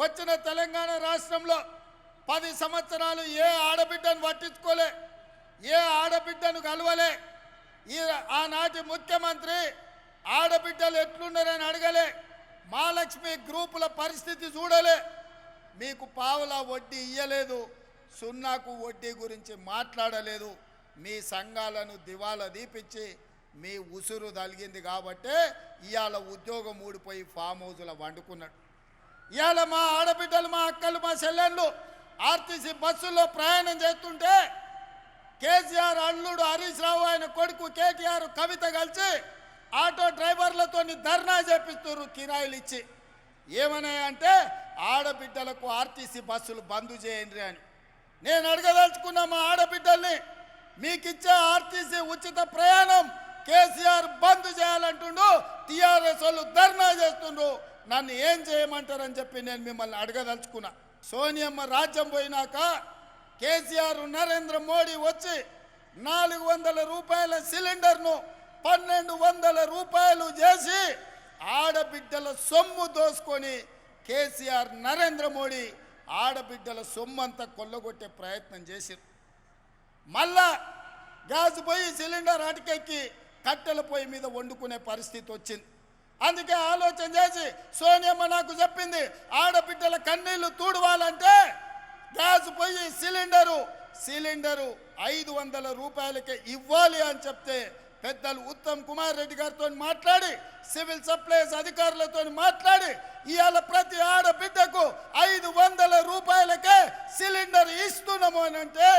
వచ్చిన తెలంగాణ రాష్ట్రంలో పది సంవత్సరాలు ఏ ఆడబిడ్డను పట్టించుకోలే ఏ ఆడబిడ్డను కలవలే. ఈ ఆనాటి ముఖ్యమంత్రి ఆడబిడ్డలు ఎట్లున్నారని అడగలే మహాలక్ష్మి గ్రూపుల పరిస్థితి చూడలే. మీకు పావుల వడ్డీ ఇయ్యలేదు సున్నాకు వడ్డీ గురించి మాట్లాడలేదు. మీ సంఘాలను దివాలా దీపించి మీ ఉసురు తలిగింది కాబట్టే ఇవాళ ఉద్యోగం ఊడిపోయి ఫామ్ హౌస్లో వండుకున్నాడు. ఇవాళ మా ఆడబిడ్డలు మా అక్కలు మా చెల్లెళ్ళు ఆర్టీసీ బస్సుల్లో ప్రయాణం చేస్తుంటే కేసీఆర్ అల్లుడు హరీష్ రావు ఆయన కొడుకు కేటీఆర్ కవిత కలిసి ఆటో డ్రైవర్లతో ధర్నా చేపిస్తున్నారు కిరాయిలు ఇచ్చి. ఏమన్నాయంటే ఆడబిడ్డలకు ఆర్టీసీ బస్సులు బంద్ చేయండి అని. నేను అడగదలుచుకున్న మా ఆడబిడ్డల్ని మీకు ఇచ్చే ఆర్టీసీ ఉచిత ప్రయాణం కేసీఆర్ బంద్ చేయాలంటుండు టీఆర్ఎస్ వాళ్ళు ధర్నా చేస్తుండ్రు. నన్ను ఏం చేయమంటారని చెప్పి నేను మిమ్మల్ని అడగదలుచుకున్నా. సోనియమ్మ రాజ్యం పోయినాక కేసీఆర్ నరేంద్ర మోడీ వచ్చి నాలుగు వందల రూపాయల సిలిండర్ను పన్నెండు వందల రూపాయలు చేసి ఆడబిడ్డల సొమ్ము దోసుకొని కేసీఆర్ నరేంద్ర మోడీ ఆడబిడ్డల సొమ్ము అంతా కొల్లగొట్టే ప్రయత్నం చేశారు మళ్ళా గ్యాస్ పొయ్యి సిలిండర్ అటకెక్కి కట్టెల పొయ్యి మీద వండుకునే పరిస్థితి వచ్చింది. అందుకే ఆలోచన చేసి సోనియమ్మ నాకు చెప్పింది ఆడబిడ్డల కన్నీళ్ళు తూడవాలంటే గ్యాస్ పొయ్యి సిలిండరు సిలిండరు ఐదు వందల రూపాయలకే ఇవ్వాలి అని చెప్తే పెద్దలు ఉత్తమ్ కుమార్ రెడ్డి గారితో మాట్లాడి సివిల్ సప్లైస్ అధికారులతో మాట్లాడి ఇవాళ ప్రతి ఆడబిడ్డకు ఐదు వందల రూపాయలకే సిలిండర్ ఇస్తున్నాము అని అంటే